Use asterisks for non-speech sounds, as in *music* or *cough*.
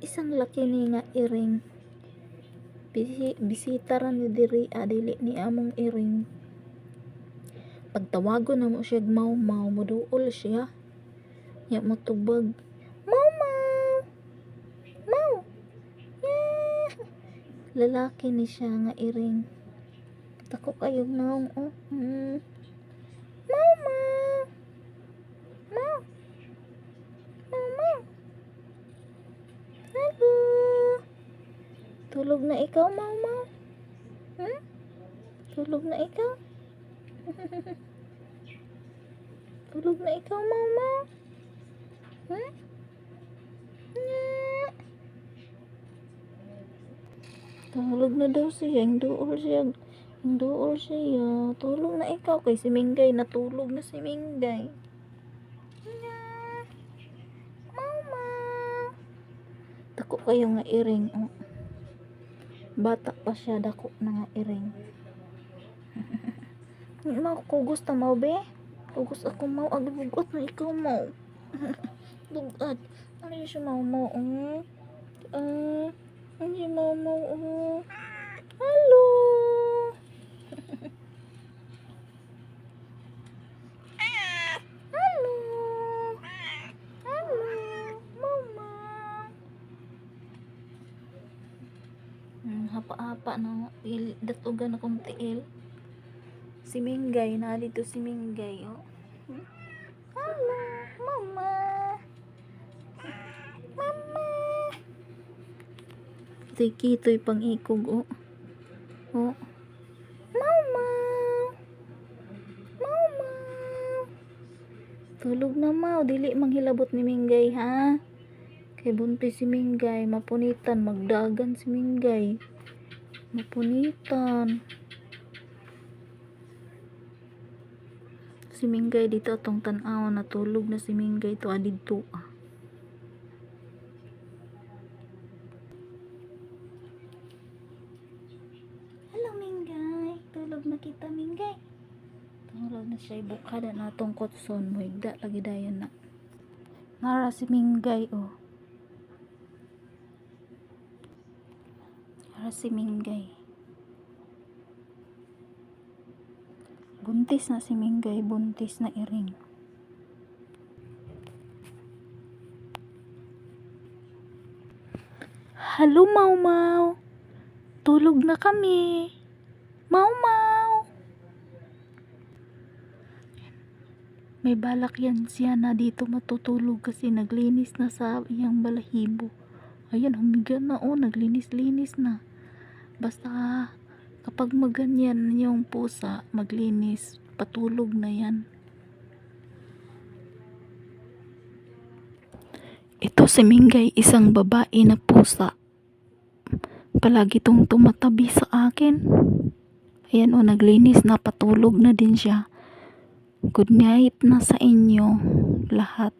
isang laki ni nga iring. Bisi, bisita ra ni diri adili ni among iring. Pagtawago na mo siya mau mau muduol siya. Ya mo tubag. Mau mau. Mau. Yeah. Lalaki ni siya nga iring. Tako kayo mau oh. Hmm. Mau mau. Mau. Mau mau. Hello. Tulog na ikaw, mau mau? Hmm? Tulog na ikaw? Tulog na ikaw, mau mau? Hmm? Nya. Tulog na daw siya. Yung dool siya. Yung dool siya. Tulog na ikaw. Kay si Minggay. Natulog na si Minggay. Nya. Mau kayo nga iring. Oh. Bata pa siya. Dako na nga iring. *laughs* Mau kugos ta mau be? Kugos ako mau. Agbugot na ikaw mau. Bugat. *laughs* Ano yung siya mau mau? Um, uh, ano yung mau mau? Hello. Hello. Hapa-hapa na il datugan akong tiil. Si Minggay, na dito si Minggay, oh. Hello, mama. Mama. Ito'y pang-ikog, oh. Oh. Mama. Mama. Tulog na, mau. Dili manghilabot ni Minggay, ha? Kay buntis si Minggay, mapunitan, magdagan si Minggay. Mapunitan. Si Minggay dito atong tan-aw natulog na si Minggay to adidto ah. Hello Minggay, tulog na kita Minggay. Tulog na siya ibukada na atong kotson mo higda lagi dayon na. Nara si Minggay oh. Nara si Minggay. Buntis na si Minggay, buntis na iring. Halo, Mau Mau. Tulog na kami. Mau Mau. May balak yan siya na dito matutulog kasi naglinis na sa iyang balahibo. Ayan, humiga na oh, naglinis-linis na. Basta kapag maganyan yung pusa, maglinis, patulog na yan. Ito si Minggay, isang babae na pusa. Palagi tong tumatabi sa akin. Ayan o, naglinis na, patulog na din siya. Good night na sa inyo lahat.